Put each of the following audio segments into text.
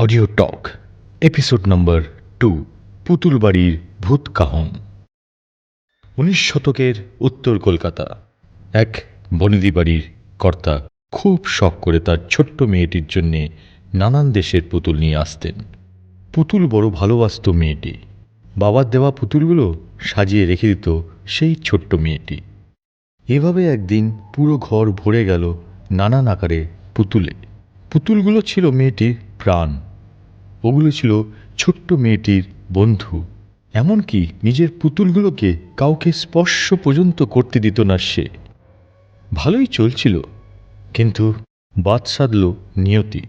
Audio talk episode number two পুতুল বাড়ির ভূত কাহন উনিশ শতকের উত্তর কলকাতা। এক বনেদি বাড়ির কর্তা খুব শখ করে তার ছোট্ট মেয়েটির জন্যে নানান দেশের পুতুল নিয়ে আসতেন। পুতুল বড় ভালোবাসত মেয়েটি। বাবার দেওয়া পুতুলগুলো সাজিয়ে রেখে দিত সেই ছোট্ট মেয়েটি। এভাবে একদিন পুরো ঘর ভরে গেল নানান আকারে পুতুলে। পুতুলগুলো ছিল মেয়েটির প্রাণ। ওগুলো ছিল ছোট্ট মেয়েটির বন্ধু। এমনকি নিজের পুতুলগুলোকে কাউকে স্পর্শ পর্যন্ত করতে দিত না সে। ভালোই চলছিল, কিন্তু বাদ সাধল নিয়তি।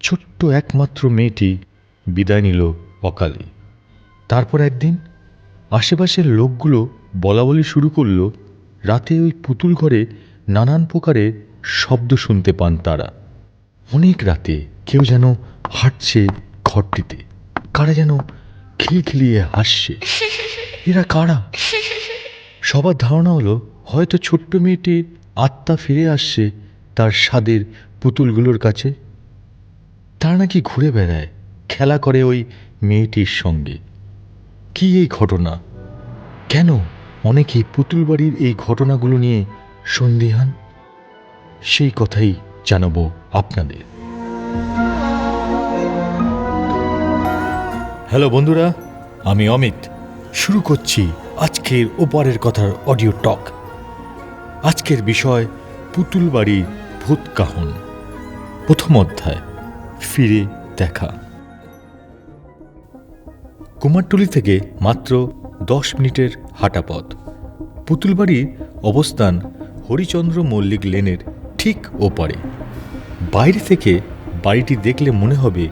ছোট্ট একমাত্র মেয়েটি বিদায় নিল অকালে। তারপর একদিন আশেপাশের লোকগুলো বলা বলি শুরু করল, রাতে ওই পুতুল ঘরে নানান প্রকারের শব্দ শুনতে পান তারা। অনেক রাতে কেউ যেন হাঁটছে ঘরটিতে। কারা যেন খিলখিলিয়ে হাসছে। এরা কারা? সবার ধারণা হলো, হয়তো ছোট্ট মেয়েটির আত্মা ফিরে আসছে তার স্বাদের পুতুলগুলোর কাছে। তারা নাকি ঘুরে বেড়ায়, খেলা করে ওই মেয়েটির সঙ্গে। কি এই ঘটনা? কেন অনেকেই পুতুল বাড়ির এই ঘটনাগুলো নিয়ে সন্দিহান? সেই কথাই জানাব আপনাদের। হ্যালো বন্ধুরা, আমি অমিত। শুরু করছি আজকের ওপারের কথার অডিও টক। আজকের বিষয় পুতুল বাড়ির ভূত কাহন প্রথম অধ্যায়, ফিরে দেখা। কুমারটুলি থেকে মাত্র দশ মিনিটের হাঁটা পথ। পুতুলবাড়ির অবস্থান হরিচন্দ্র মল্লিক লেনের ঠিক ওপারে। বাইরে থেকে বাড়িটি দেখলে মনে হবে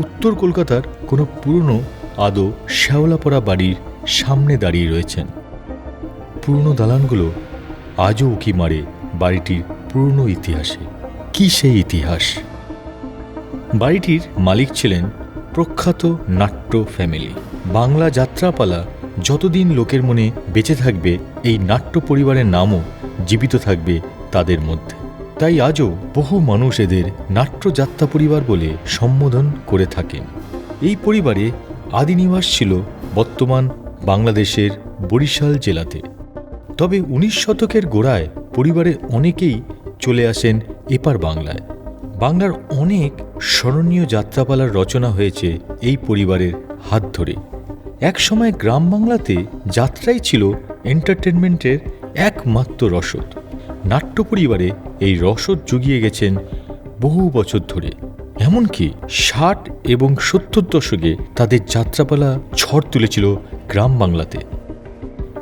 উত্তর কলকাতার কোনো পুরনো আদো শ্যাওলাপড়া বাড়ির সামনে দাঁড়িয়ে রয়েছেন। পুরনো দালানগুলো আজও উকি মারে বাড়িটির পুরনো ইতিহাসে। কি সেই ইতিহাস? বাড়িটির মালিক ছিলেন প্রখ্যাত নাট্য ফ্যামিলি। বাংলা যাত্রাপালা যতদিন লোকের মনে বেঁচে থাকবে, এই নাট্য পরিবারের নামও জীবিত থাকবে তাদের মধ্যে। তাই আজও বহু মানুষ এদের নাট্যযাত্রা পরিবার বলে সম্বোধন করে থাকেন। এই পরিবারে আদি নিবাস ছিল বর্তমান বাংলাদেশের বরিশাল জেলাতে। তবে উনিশ শতকের গোড়ায় পরিবারের অনেকেই চলে আসেন এপার বাংলায়। বাংলার অনেক স্মরণীয় যাত্রাপালার রচনা হয়েছে এই পরিবারের হাত ধরে। একসময় গ্রাম বাংলাতে যাত্রাই ছিল এন্টারটেনমেন্টের একমাত্র রসদ। নাট্য পরিবারে এই রসদ জুগিয়ে গেছেন বহু বছর ধরে। এমনকি ষাট এবং সত্তর দশকে তাদের যাত্রাপালা ঝড় তুলেছিল গ্রাম বাংলাতে।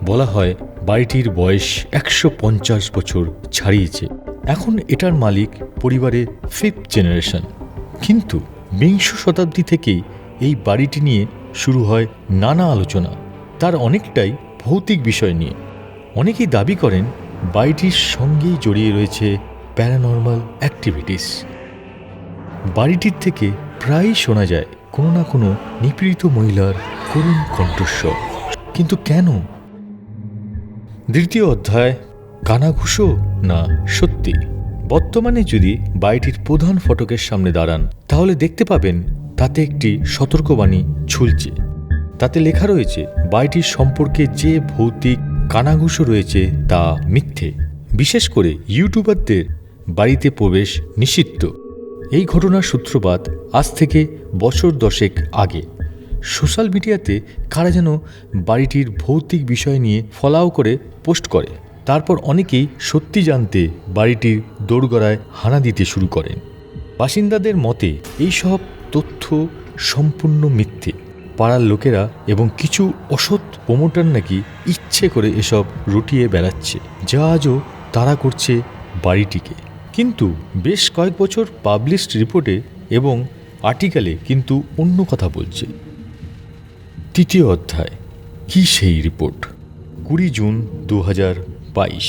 বলা হয় বাড়িটির বয়স একশো পঞ্চাশ বছর ছাড়িয়েছে। এখন এটার মালিক পরিবারের ফিফথ জেনারেশন কিন্তু বিংশ শতাব্দী থেকেই এই বাড়িটি নিয়ে শুরু হয় নানা আলোচনা। তার অনেকটাই ভৌতিক বিষয় নিয়ে। অনেকেই দাবি করেন বাড়িটির সঙ্গেই জড়িয়ে রয়েছে প্যারানর্মাল অ্যাক্টিভিটিস। বাড়িটির থেকে প্রায়ই শোনা যায় কোনো না কোনো নিপীড়িত মহিলার করুণ কণ্ঠস্বর। কিন্তু কেন? দ্বিতীয় অধ্যায়, কানাঘুষো না সত্যি? বর্তমানে যদি বাড়িটির প্রধান ফটকের সামনে দাঁড়ান, তাহলে দেখতে পাবেন তাতে একটি সতর্কবাণী ঝুলছে। তাতে লেখা রয়েছে, বাড়িটির সম্পর্কে যে ভৌতিক কানাঘুষো রয়েছে তা মিথ্যে। বিশেষ করে ইউটিউবারদের বাড়িতে প্রবেশ নিষিদ্ধ। এই ঘটনার সূত্রপাত আজ থেকে বছর দশেক আগে। সোশ্যাল মিডিয়াতে কারা যেন বাড়িটির ভৌতিক বিষয় নিয়ে ফলাও করে পোস্ট করে। তারপর অনেকেই সত্যি জানতে বাড়িটির দোরগড়ায় হানা দিতে শুরু করেন। বাসিন্দাদের মতে এই সব তথ্য সম্পূর্ণ মিথ্যে। পাড়ার লোকেরা এবং কিছু অসৎ প্রমোটার নাকি ইচ্ছে করে এসব রুটিয়ে বেড়াচ্ছে, যা আজও তারা করছে বাড়িটিকে। কিন্তু বেশ কয়েক বছর পাবলিশড রিপোর্টে এবং আর্টিকেলে কিন্তু অন্য কথা বলছে। তৃতীয় অধ্যায়, কি সেই রিপোর্ট? কুড়ি জুন দু হাজার বাইশ।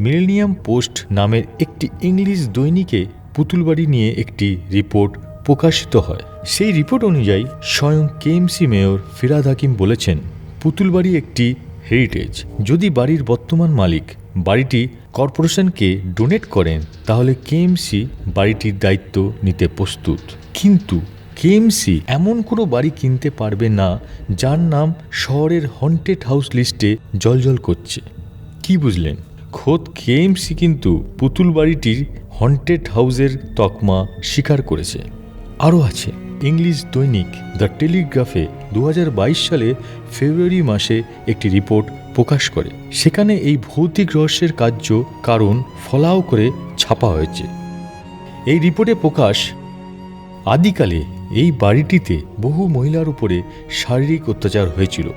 মিলেনিয়াম পোস্ট নামের একটি ইংলিশ দৈনিকে পুতুলবাড়ি নিয়ে একটি রিপোর্ট প্রকাশিত হয়। সেই রিপোর্ট অনুযায়ী, স্বয়ং কেএমসি মেয়র ফিরাদ হাকিম বলেছেন, পুতুলবাড়ি একটি হেরিটেজ যদি বাড়ির বর্তমান মালিক বাড়িটি কর্পোরেশনকে ডোনেট করেন, তাহলে কেএমসি বাড়িটির দায়িত্ব নিতে প্রস্তুত। কিন্তু কেএমসি এমন কোনো বাড়ি কিনতে পারবে না, যার নাম শহরের হন্টেড হাউস লিস্টে জলজল করছে। কি বুঝলেন? খোদ কেএমসি কিন্তু পুতুল বাড়িটির হন্টেড হাউসের তকমা স্বীকার করেছে। আরও আছে। ইংলিশ দৈনিক দ্য টেলিগ্রাফে দু হাজার বাইশ সালে ফেব্রুয়ারি মাসে একটি রিপোর্ট প্রকাশ করে। সেখানে এই ভৌতিক রহস্যের কার্য, কারণ, ফলাও করে ছাপা হয়েছে। এই রিপোর্টে প্রকাশ, আদিকালে এই বাড়িটিতে বহু মহিলার উপরে শারীরিক অত্যাচার হয়েছিল।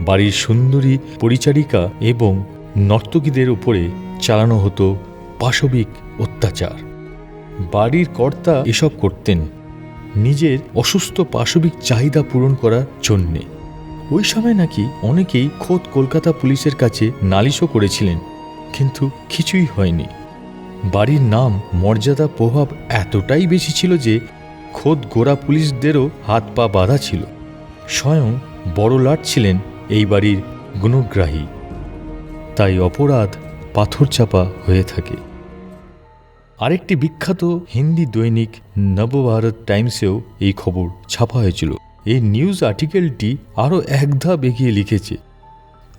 বাড়ির সুন্দরী পরিচারিকা এবং নর্তকীদের উপরে চালানো হতো পাশবিক অত্যাচার। বাড়ির কর্তা এসব করতেন নিজের অসুস্থ পাশবিক চাহিদা পূরণ করার জন্যে। ওই সময় নাকি অনেকেই খোদ কলকাতা পুলিশের কাছে নালিশও করেছিলেন, কিন্তু কিছুই হয়নি। বাড়ির নাম, মর্যাদা, প্রভাব এতটাই বেশি ছিল যে খোদ গোড়া পুলিশদেরও হাত পা বাঁধা ছিল। স্বয়ং বড় লাট ছিলেন এই বাড়ির গুণগ্রাহী। তাই অপরাধ পাথর চাপা হয়ে থাকে। আরেকটি বিখ্যাত হিন্দি দৈনিক নবভারত টাইমসেও এই খবর ছাপা হয়েছিল। এই নিউজ আর্টিকেলটি আরও এক ধাপ এগিয়ে লিখেছে।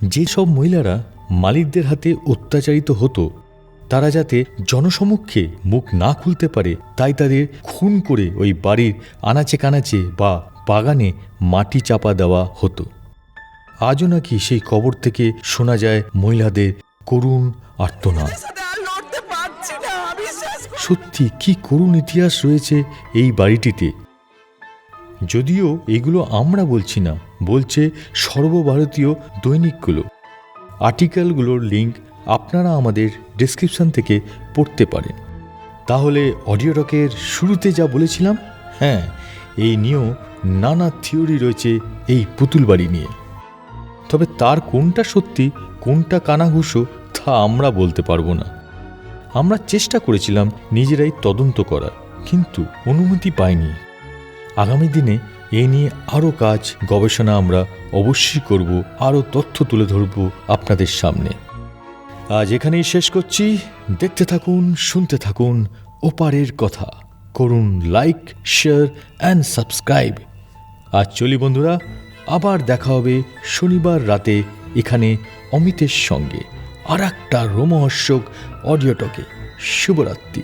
যেসব মহিলারা মালিকদের হাতে অত্যাচারিত হতো, তারা যাতে জনসমক্ষে মুখ না খুলতে পারে, তাই তাদের খুন করে ওই বাড়ির আনাচে কানাচে বা বাগানে মাটি চাপা দেওয়া হতো। আজও নাকি সেই কবর থেকে শোনা যায় মহিলাদের করুণ আর্তনাদ। সত্যি কি করুণ ইতিহাস রয়েছে এই বাড়িটিতে? যদিও এগুলো আমরা বলছি না, বলছে সর্বভারতীয় দৈনিকগুলো। আর্টিকেলগুলোর লিঙ্ক আপনারা আমাদের ডেসক্রিপশন থেকে পড়তে পারেন। তাহলে অডিও টকের শুরুতে যা বলেছিলাম হ্যাঁ এই নিয়েও নানা থিওরি রয়েছে এই পুতুল বাড়ি নিয়ে। তবে তার কোনটা সত্যি, কোনটা কানাঘুষো তা আমরা বলতে পারব না। আমরা চেষ্টা করেছিলাম নিজেরাই তদন্ত করার, কিন্তু অনুমতি পাইনি। আগামী দিনে এ নিয়ে আরও কাজ, গবেষণা আমরা অবশ্যই করব, আরও তথ্য তুলে ধরব আপনাদের সামনে। আজ এখানেই শেষ করছি। দেখতে থাকুন, শুনতে থাকুন ওপারের কথা। করুন লাইক, শেয়ার অ্যান্ড সাবস্ক্রাইব। আজ চলি বন্ধুরা, আবার দেখা হবে শনিবার রাতে এখানে অমিতের সঙ্গে। আর একটা রোমহর্ষক অডিও টকে শুভরাত্রি।